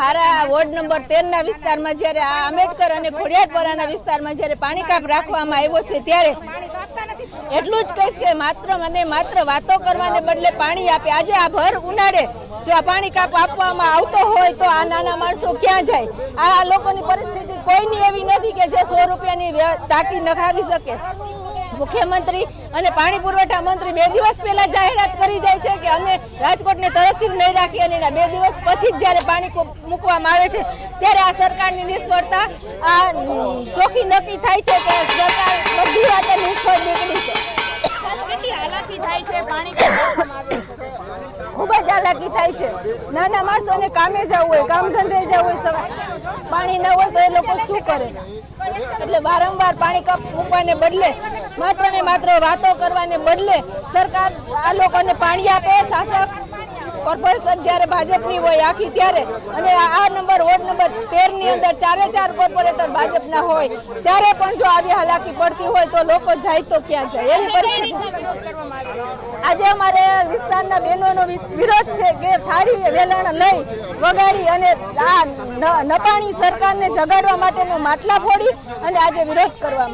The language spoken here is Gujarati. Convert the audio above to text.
મારા વોર્ડ નંબર તેર ના વિસ્તારમાં જ્યારે આ આંબેડકર અને ખોડિયારપરાના વિસ્તારમાં જ્યારે પાણી કાપ રાખવામાં આવ્યો છે ત્યારે એટલું જ કહીશ કે માત્ર મને માત્ર વાતો કરવાને બદલે પાણી આપે. આજે આ ભર ઉનાળે જો આ પાણી કાપ આપવામાં આવતો હોય તો આ નાના માણસો ક્યાં જાય? આ લોકોની પરિસ્થિતિ કોઈની એવી નથી કે જે સો રૂપિયાની ટાંકી નખાવી શકે. મુખ્યમંત્રી અને પાણી પુરવઠા મંત્રી બે દિવસ પહેલા જાહેરાત અમે રાજકોટને તરસ્યું નહીં રાખીએ અને બે દિવસ પછી જ જ્યારે પાણી મૂકવામાં આવે છે, ત્યારે આ સરકારની નિષ્ફળતા, આ ચોખ્ખી નક્કી થાય છે કે સરકાર બધી વાતે નિષ્ફળ નીકળી છે. કેટલી હાલાકી થાય છે? પાણી ખૂબ થાય છે. નાના માણસોને કામે જવું હોય કામ ધંધે જવું હોય, સવારે પાણી ન હોય તો એ લોકો શું કરે? એટલે વારંવાર પાણી કપ મૂકવાને બદલે માત્ર ને માત્ર વાતો કરવાને બદલે સરકાર આ લોકોને પાણી આપે, શાસક કોર્પોરેશન જ્યારે ભાજપની હોય આખી ત્યારે અને આ નંબર વોર્ડ નંબર તેરની અંદર ચારે ચાર કોર્પોરેટર ભાજપના હોય ત્યારે પણ જો આવી હાલાકી પડતી હોય તો લોકો જાય તો ક્યાં જાય? એવી પરિસ્થિતિ. આજે અમારે વિસ્તારના બહેનોનો વિરોધ છે કે થાળી વેલણ લઈ વગાડી અને આ ન- નપાણી સરકારને જગાડવા માટેનો માટલા ફોડી અને આજે વિરોધ કરવામાં